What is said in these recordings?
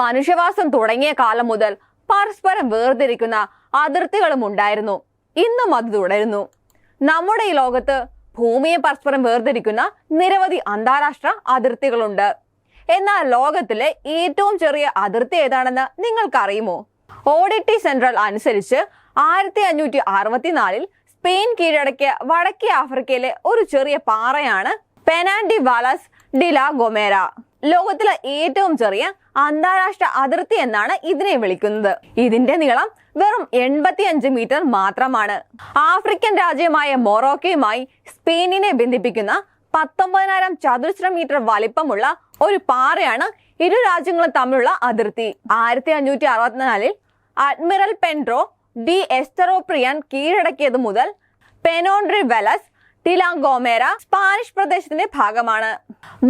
മനുഷ്യവാസം തുടങ്ങിയ കാലം മുതൽ പരസ്പരം വേർതിരിക്കുന്ന അതിർത്തികളും ഉണ്ടായിരുന്നു. ഇന്നും അത് തുടരുന്നു. നമ്മുടെ ഈ ലോകത്ത് ഭൂമിയെ പരസ്പരം വേർതിരിക്കുന്ന നിരവധി അന്താരാഷ്ട്ര അതിർത്തികളുണ്ട്. എന്നാൽ ലോകത്തിലെ ഏറ്റവും ചെറിയ അതിർത്തി ഏതാണെന്ന് നിങ്ങൾക്കറിയുമോ? ഓഡിറ്റി സെൻട്രൽ അനുസരിച്ച് ആയിരത്തി അഞ്ഞൂറ്റി അറുപത്തിനാലിൽ സ്പെയിൻ കീഴടക്കിയ വടക്കേ ആഫ്രിക്കയിലെ ഒരു ചെറിയ പാറയാണ് പെനാൻഡി വാലസ് ഡില ഗൊമേര. ലോകത്തിലെ ഏറ്റവും ചെറിയ അന്താരാഷ്ട്ര അതിർത്തി എന്നാണ് ഇതിനെ വിളിക്കുന്നത്. ഇതിന്റെ നീളം വെറും എൺപത്തിയഞ്ച് മീറ്റർ മാത്രമാണ്. ആഫ്രിക്കൻ രാജ്യമായ മൊറോക്കയുമായി സ്പെയിനിനെ ബന്ധിപ്പിക്കുന്ന പത്തൊമ്പതിനായിരം ചതുരശ്ര മീറ്റർ വലിപ്പമുള്ള ഒരു പാറയാണ് ഇരു രാജ്യങ്ങളും തമ്മിലുള്ള അതിർത്തി. ആയിരത്തി അഞ്ഞൂറ്റി അറുപത്തിനാലിൽ അഡ്മിറൽ പെൻഡ്രോ ഡി എസ്റ്ററോപ്രിയാൻ കീഴടക്കിയത് മുതൽ പെനോൺഡ്രി വെലസ് ടിലാങ്കോമേര സ്പാനിഷ് പ്രദേശത്തിന്റെ ഭാഗമാണ്.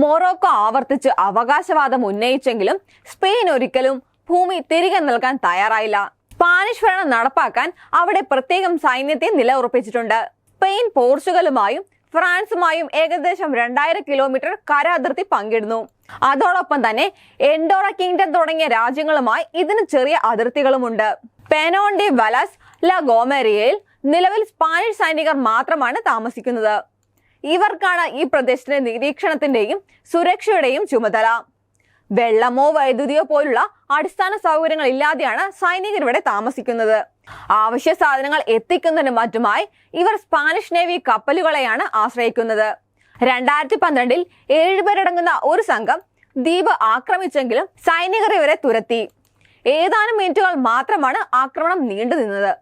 മൊറോക്കോ ആവർത്തിച്ച് അവകാശവാദം ഉന്നയിച്ചെങ്കിലും സ്പെയിൻ ഒരിക്കലും ഭൂമി തിരികെ നൽകാൻ തയ്യാറായില്ല. സ്പാനിഷ് ഭരണം നടപ്പാക്കാൻ അവിടെ പ്രത്യേകം സൈന്യത്തെ നിലയുറപ്പിച്ചിട്ടുണ്ട്. സ്പെയിൻ പോർച്ചുഗലുമായും ഫ്രാൻസുമായും ഏകദേശം രണ്ടായിരം കിലോമീറ്റർ കര അതിർത്തി പങ്കിടുന്നു. അതോടൊപ്പം തന്നെ എൻഡോറ കിങ്ഡം തുടങ്ങിയ രാജ്യങ്ങളുമായി ഇതിന് ചെറിയ അതിർത്തികളുമുണ്ട്. പെനോണ്ടി വലസ് ല ഗോമേരിയയിൽ നിലവിൽ സ്പാനിഷ് സൈനികർ മാത്രമാണ് താമസിക്കുന്നത്. ഇവർക്കാണ് ഈ പ്രദേശത്തിന്റെ നിരീക്ഷണത്തിന്റെയും സുരക്ഷയുടെയും ചുമതല. വെള്ളമോ വൈദ്യുതിയോ പോലുള്ള അടിസ്ഥാന സൗകര്യങ്ങൾ ഇല്ലാതെയാണ് സൈനികർ ഇവിടെ താമസിക്കുന്നത്. ആവശ്യ സാധനങ്ങൾ എത്തിക്കുന്നതിന് മറ്റുമായി ഇവർ സ്പാനിഷ് നേവി കപ്പലുകളെയാണ് ആശ്രയിക്കുന്നത്. രണ്ടായിരത്തി പന്ത്രണ്ടിൽ ഏഴുപേരടങ്ങുന്ന ഒരു സംഘം ദ്വീപ് ആക്രമിച്ചെങ്കിലും സൈനികർ ഇവരെ തുരത്തി. ഏതാനും മിനിറ്റുകൾ മാത്രമാണ് ആക്രമണം നീണ്ടു നിന്നത്